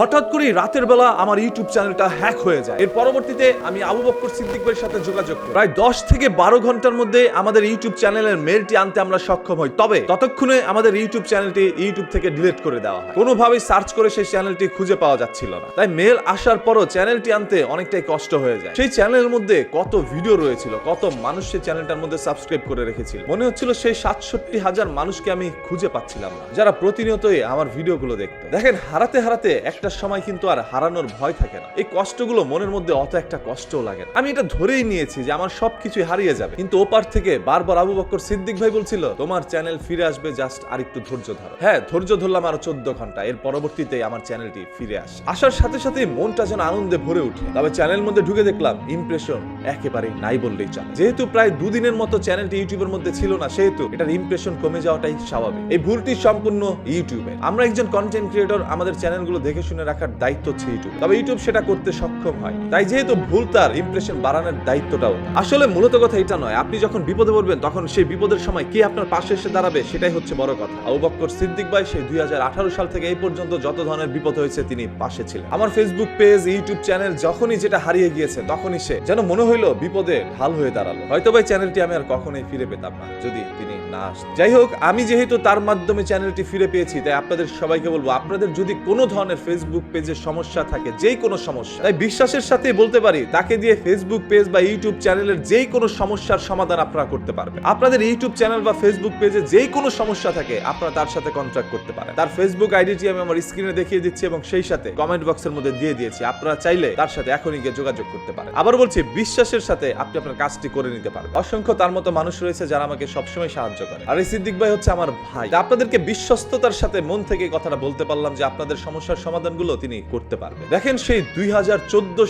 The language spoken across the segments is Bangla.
হঠাৎ করে রাতের বেলা আমার ইউটিউব চ্যানেলটা হ্যাক হয়ে যায়। এর পরবর্তীতে আমি আবু বক্কর সিদ্দিক ভাইয়ের সাথে যোগাযোগ করি। প্রায় দশ থেকে বারো ঘণ্টার মধ্যে আমাদের ইউটিউব চ্যানেলের মেলটি আনতে আমরা সক্ষম হই। তবে ততক্ষণে আমাদের ইউটিউব চ্যানেলটি ইউটিউব থেকে ডিলিট করে দেওয়া হয়। কোনোভাবেই সার্চ করে সেই চ্যানেলটি খুঁজে পাওয়া যাচ্ছিল না। তাই মেল আসার পরও চ্যানেলটি আনতে অনেকটাই কষ্ট হয়ে যায়। সেই চ্যানেলের মধ্যে কত ভিডিও রয়েছিল, কত মানুষ সেই চ্যানেলটার মধ্যে সাবস্ক্রাইব করে রেখেছিল। মনে হচ্ছিল সেই সাতষট্টি হাজার মানুষকে আমি খুঁজে পাচ্ছিলাম না, যারা প্রতিনিয়তই আমার ভিডিওগুলো দেখতো। দেখেন, হারাতে হারাতে একটা সময় কিন্তু আর হারানোর ভয় থাকে না। এই কষ্টগুলো মনের মধ্যে অত একটা কষ্টও লাগে আমি এটা ধরেই নিয়েছি যে আমার সবকিছুই হারিয়ে যাবে। কিন্তু ওপার থেকে বারবার আবু বক্কর সিদ্দিক ভাই বলছিল, তোমার চ্যানেল ফিরে আসবে জাস্ট আর একটু ধৈর্য ধরো। হ্যাঁ ধৈর্য ধরলাম আরও চোদ্দ ঘণ্টা। এর পরবর্তীতে আমার চ্যানেলটি ফিরে আসে। আসার সাথে সাথে মনটা যেন আনন্দে ভরে উঠে তবে চ্যানেল মধ্যে ঢুকে দেখলাম ইমপ্রেশন একেবারে নাই বললেই চলে। যেহেতু প্রায় দুদিনের মতো চ্যানেলটি ইউটিউবের মধ্যে ছিল না, সেহেতু এটার ইমপ্রেশন কমে যাওয়াটাই স্বাভাবিক। এই ভুলটি সম্পূর্ণ ইউটিউবে আমরা একজন কন্টেন্ট ক্রিয়েটর আমাদের চ্যানেলগুলো দেখে শুনে রাখার দায়িত্ব হচ্ছে ইউটিউব তবে ইউটিউব সেটা করতে সক্ষম হয় তাই যেহেতু ভুল, তার ইমপ্রেশন বাড়ানোর দায়িত্বটাও আসলে মূলত কথা এটা নয়, আপনি যখন বিপদে পড়বেন, তখন সেই বিপদের সময় কে আপনার পাশে এসে দাঁড়াবে, সেটাই হচ্ছে বড় কথা। আবু বক্কর সিদ্দিক ভাই সেই দুই সাল থেকে এই পর্যন্ত যত ধরনের বিপদ হয়েছে, তিনি পাশে ছিলেন। আমার ফেসবুক পেজ ইউটিউব চ্যানেল যখনই যেটা হারিয়ে গিয়েছে, তখনই সে যেন মনে হইল বিপদে ঢাল হয়ে দাঁড়াল। হয়তো ভাই চ্যানেলটি আমি আর কখনোই ফিরে পেতাম না, যদি তিনি না আসতেন। যাই হোক, আমি যেহেতু তার মাধ্যমে চ্যানেলটি ফিরে পেয়েছি, তাই আপনাদের সবাইকে বলব, আপনাদের যদি কোনো ধরনের ফেসবুক পেজে সমস্যা থাকে, যেই কোনো সমস্যা। তাই বিশ্বাসের সাথে বলতে পারি, তাকে দিয়ে ফেসবুক পেজ বা ইউটিউব চ্যানেলের যেই কোনো সমস্যার সমাধান আপনারা করতে পারবেন। আপনাদের ইউটিউব চ্যানেল বা ফেসবুক পেজে যেই কোনো সমস্যা থাকে, আপনারা তার সাথে কন্ট্যাক্ট করতে পারেন। তার ফেসবুক আইডিটি আমি আমার স্ক্রিনে দেখিয়ে দিচ্ছি এবং সেই সাথে কমেন্ট বক্সের মধ্যে দিয়ে দিয়েছি। আপনারা চাইলে তার সাথে এখনই গিয়ে যোগাযোগ করতে পারেন। আবার বলছি, বিশ্বাসের সাথে আপনি আপনার কাজটি করে নিতে পারবেন। অসংখ্য তার মতো মানুষ রয়েছে যারা আমাকে সবসময় সাহায্য করে। আর এই সিদ্দিক ভাই হচ্ছে আমার ভাই। আপনাদেরকে বিশ্বস্ততার সাথে মন থেকে কথাটা বলতে পারলাম যে আপনাদের সমস্যার সমাধানগুলো তিনি করতে পারবেন দেখেন সেই দুই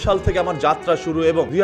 সাল থেকে আমার যাত্রা শুরু এবং দুই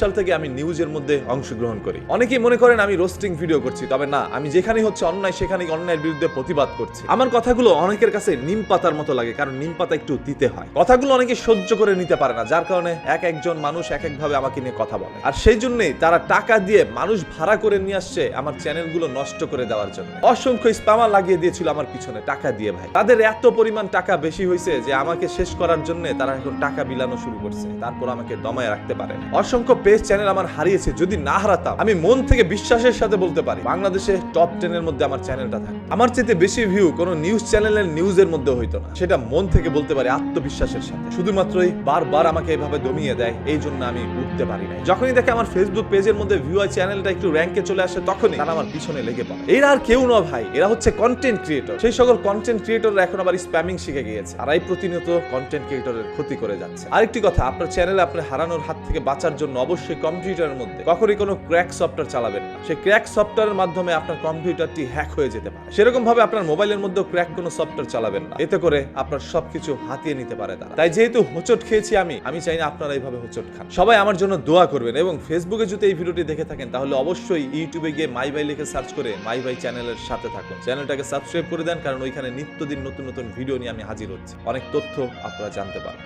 সাল থেকে আমি নিউজের মধ্যে অংশগ্রহণ করি। অনেকেই মনে করেন আমি রোস্টিং ভিডিও করছি, তবে না, আমি যেখানে হচ্ছে অন্যায় সেখানে অন্যায়ের বিরুদ্ধে প্রতিবাদ করছি। আমার কথাগুলো অনেকের কাছে নিম পাতার মতো লাগে, কারণ নিম পাতা একটু দিতে হয়। কথাগুলো অনেকে সহ্য করে নিতে পারে না, যার কারণে এক একজন মানুষ এক একভাবে আমাকে নিয়ে কথা বলে। আর সেই জন্যই তারা টাকা দিয়ে মানুষ ভাড়া করে নিয়ে আসছে আমার চ্যানেলগুলো নষ্ট করে দেওয়ার জন্য। অসংখ্য স্প্যামার লাগিয়ে দিয়েছিল আমার পিছনে টাকা দিয়ে ভাই। তাদের এত পরিমাণ টাকা বেশি হয়েছে যে আমাকে শেষ করার জন্য তারা এখন টাকা বিলানো শুরু করছে। তারপর আমাকে দমায় রাখতে পারে। অসংখ্য পেজ চ্যানেল আমার হারিয়েছে, যদি না হারাতাম। আমি মন থেকে বিশ্বাসের সাথে বলতে পারি, বাংলাদেশে টপ টেনের মধ্যে আমার চ্যানেলটা থাকে। আমার চেয়ে বেশি ভিউ কোনো নিউজ চ্যানেলের নিউজের মধ্যে হইতো না। সেটা মন থেকে বলতে পারি আত্মবিশ্বাসের সাথে। শুধুমাত্রই বারবার আমাকে এভাবে দমিয়ে দেয়, এই জন্য আমি উঠতে পারি না যখনই দেখে আমার ফেসবুক পেজের মধ্যে ভিউ আই চ্যানেলটা একটু র্যাঙ্কে চলে আসে, তখনই তারা আমার পিছনে লেগে পড়ে। এরা আর কেউ নয় ভাই, এরা হচ্ছে কন্টেন্ট ক্রিয়েটর সেই সকল কন্টেন্ট ক্রিয়েটররা এখন আবার স্প্যামিং শিখে গিয়েছে। আর এই প্রতিনিয়ত কন্টেন্ট ক্রিয়েটরের ক্ষতি করে যাচ্ছে। আরেকটি কথা, আপনার চ্যানেলে আপনি হারানোর হাত থেকে বাঁচার জন্য অবশ্যই কম্পিউটারের মধ্যে। কখনই কোনো ক্র্যাক সফটওয়্যার চালাবেন না। সেই ক্র্যাক সফটওয়্যারের মাধ্যমে আপনার কম্পিউটারটি হ্যাক হয়ে যেতে পারে। সেরকম ভাবে আপনার মোবাইলের মধ্যে ক্র্যাক কোনো সফটওয়্যার চালাবেন না। এতে করে আপনার সবকিছু হাতিয়ে নিতে পারে তারা। তাই যেহেতু হোচট খেয়েছি আমি আমি চাই না আপনারা এইভাবে হোচট খান। সবাই আমার জন্য দোয়া করবেন এবং ফেসবুকে যদি এই ভিডিওটি দেখে থাকেন, তাহলে অবশ্যই ইউটিউবে গিয়ে মাই ভাই লিখে সার্চ করে মাই ভাই চ্যানেলের সাথে থাকুন। চ্যানেলটাকে সাবস্ক্রাইব করে দেন, কারণ ওইখানে নিত্যদিন নতুন নতুন ভিডিও নিয়ে আমি হাজির হচ্ছি। অনেক তথ্য আপনারা জানতে পারবেন।